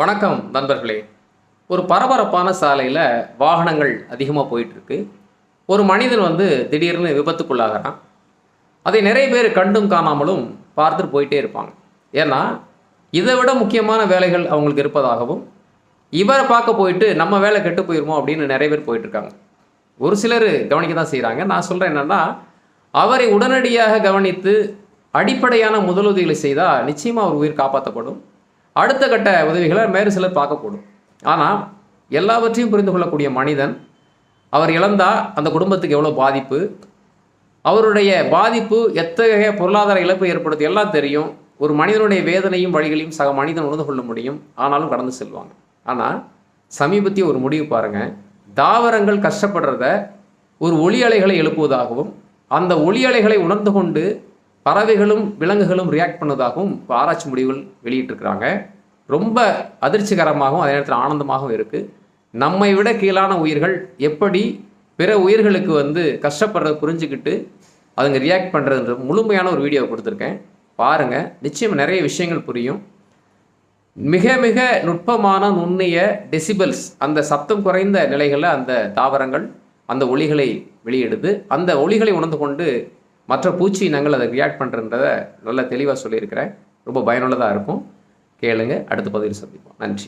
வணக்கம் நண்பர்களே. ஒரு பரபரப்பான சாலையில் வாகனங்கள் அதிகமாக போயிட்டுருக்கு. ஒரு மனிதன் வந்து திடீர்னு விபத்துக்குள்ளாகிறான். அதை நிறைய பேர் கண்டும் காணாமலும் பார்த்துட்டு போயிட்டே இருப்பாங்க. ஏன்னா இதை விட முக்கியமான வேலைகள் அவங்களுக்கு இருப்பதாகவும் இவரை பார்க்க போயிட்டு நம்ம வேலை கெட்டு போயிருமோ அப்படின்னு நிறைய பேர் போயிட்டுருக்காங்க. ஒரு சிலர் கவனிக்க தான் செய்கிறாங்க நான் சொல்கிறேன் என்னென்னா அவரை உடனடியாக கவனித்து அடிப்படையான முதலுதவிகளை செய்தால் நிச்சயமாக அவர் உயிர் காப்பாற்றப்படும் அடுத்த கட்ட உதவிகளை மேறு சிலர் பார்க்கக்கூடும். ஆனால் எல்லாவற்றையும் புரிந்து கொள்ளக்கூடிய மனிதன் அவர் இழந்தால் அந்த குடும்பத்துக்கு எவ்வளோ பாதிப்பு? அவருடைய பாதிப்பு எத்தகைய பொருளாதார இழப்பு ஏற்படுத்தி எல்லாம் தெரியும். ஒரு மனிதனுடைய வேதனையும் வழிகளையும் சக மனிதன் உணர்ந்து கொள்ள முடியும். ஆனாலும் கடந்து செல்வாங்க. ஆனால் சமீபத்திய ஒரு முடிவு பாருங்கள் தாவரங்கள் கஷ்டப்படுறத ஒரு ஒளி அலைகளை எழுப்புவதாகவும் அந்த ஒளி அலைகளை உணர்ந்து கொண்டு பறவைகளும் விலங்குகளும் ரியாக்ட் பண்ணதாகவும் இப்போ ஆராய்ச்சி முடிவுகள் வெளியிட்டிருக்கிறாங்க. ரொம்ப அதிர்ச்சிகரமாகவும் அதே நேரத்தில் ஆனந்தமாகவும் இருக்குது நம்மை விட கீழான உயிர்கள் எப்படி பிற உயிர்களுக்கு வந்து கஷ்டப்படுறத புரிஞ்சுக்கிட்டு அதுங்க ரியாக்ட் பண்ணுறதுன்ற முழுமையான ஒரு வீடியோ கொடுத்துருக்கேன். பாருங்கள் நிச்சயம் நிறைய விஷயங்கள் புரியும். மிக மிக நுட்பமான நுண்ணிய டெசிபல்ஸ் அந்த சத்தம் குறைந்த நிலைகளில் அந்த தாவரங்கள் அந்த ஒளிகளை வெளியிடுது. அந்த ஒளிகளை உணர்ந்து கொண்டு மற்ற பூச்சி இனங்கள் அதை ரியாக்ட் பண்ணுறன்றத நல்ல தெளிவாக சொல்லியிருக்கிறேன். ரொம்ப பயனுள்ளதாக இருக்கும். கேளுங்க. அடுத்த பதிவில் சந்திப்போம். நன்றி.